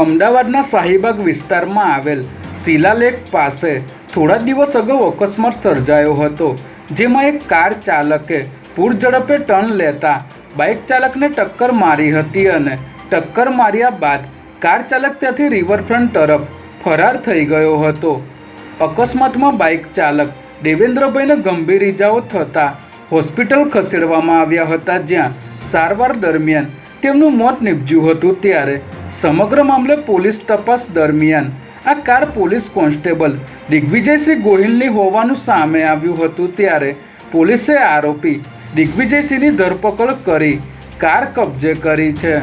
અમદાવાદના શાહીબાગ વિસ્તારમાં આવેલ શિલાલેખ પાસે થોડા દિવસ અગાઉ અકસ્માત સર્જાયો હતો, જેમાં એક કાર ચાલકે પૂર ઝડપે ટર્ન લેતા બાઇક ચાલકને ટક્કર મારી હતી અને ટક્કર માર્યા બાદ કાર ચાલક ત્યાંથી રિવરફ્રન્ટ તરફ ફરાર થઈ ગયો હતો. અકસ્માતમાં બાઇક ચાલક દેવેન્દ્રભાઈને ગંભીર ઇજાઓ થતાં હોસ્પિટલ ખસેડવામાં આવ્યા હતા, જ્યાં સારવાર દરમિયાન તેમનું મોત નીપજ્યું હતું. ત્યારે સમગ્ર મામલે પોલીસ તપાસ દરમિયાન આ કાર પોલીસ કોન્સ્ટેબલ દિગ્વિજયસિંહ ગોહિલની હોવાનું સામે આવ્યું હતું ત્યારે પોલીસે આરોપી દિગ્વિજયસિંહની ધરપકડ કરી કાર કબજે કરી છે.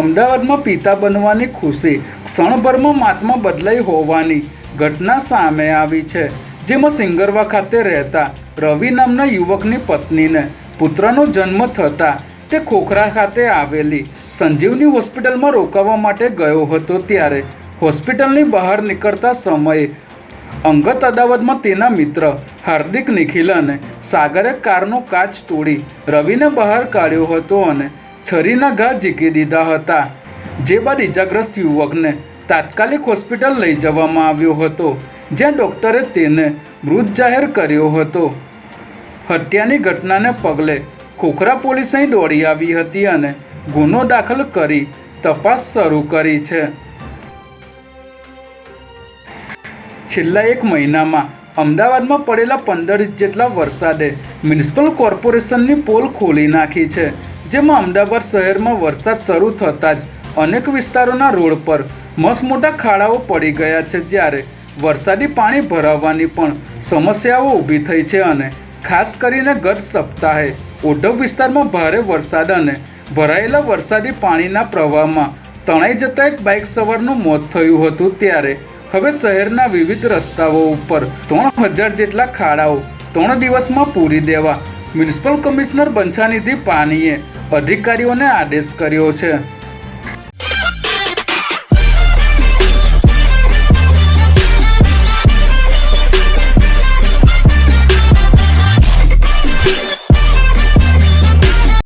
અમદાવાદમાં પિતા બનવાની ખુશી ક્ષણભરમાં માતમાં બદલાઈ હોવાની ઘટના સામે આવી છે, જેમાં સિંગરવા ખાતે રહેતા રવિ નામના યુવકની પત્નીને પુત્રનો જન્મ થતાં તે ખોખરા ખાતે આવેલી સંજીવની હોસ્પિટલમાં રોકાવા માટે ગયો હતો ત્યારે હોસ્પિટલની બહાર નીકળતા સમયે અંગત અદાવતમાં તેના મિત્ર હાર્દિક નિખિલ અને સાગરે કારનો કાચ તોડી રવિને બહાર કાઢ્યો હતો અને છરીના ઘા ઝીકી દીધા હતા, જે બાદ ઇજાગ્રસ્ત યુવકને તાત્કાલિક હોસ્પિટલ લઈ જવામાં આવ્યો હતો, જ્યાં ડૉક્ટરે તેને મૃત જાહેર કર્યો હતો. હત્યાની ઘટનાને પગલે ખોખરા પોલીસ અહીં દોડી આવી હતી અને ગુનો દાખલ કરી તપાસ શરૂ કરી છે. છેલ્લા એક મહિનામાં અમદાવાદમાં પડેલા પંદર ઇંચ જેટલા વરસાદે મ્યુનિસિપલ કોર્પોરેશનની પોલ ખોલી નાખી છે, જેમાં અમદાવાદ શહેરમાં વરસાદ શરૂ થતાં જ અનેક વિસ્તારોના રોડ પર મસમોટા ખાડાઓ પડી ગયા છે, જ્યારે વરસાદી પાણી ભરાવવાની પણ સમસ્યાઓ ઊભી થઈ છે અને ખાસ કરીને ગત સપ્તાહે ઓઢવ વિસ્તારમાં ભારે વરસાદ અને ભરાયેલા વરસાદી પાણીના પ્રવાહમાં તણાઈ જતા એક બાઇક સવારનું મોત થયું હતું ત્યારે. હવે શહેરના વિવિધ રસ્તાઓ ઉપર ત્રણ હજાર જેટલા ખાડાઓ ત્રણ દિવસમાં પૂરી દેવા મ્યુનિસિપલ કમિશનર બંછાનિધિ પાનીએ અધિકારીઓને આદેશ કર્યો છે.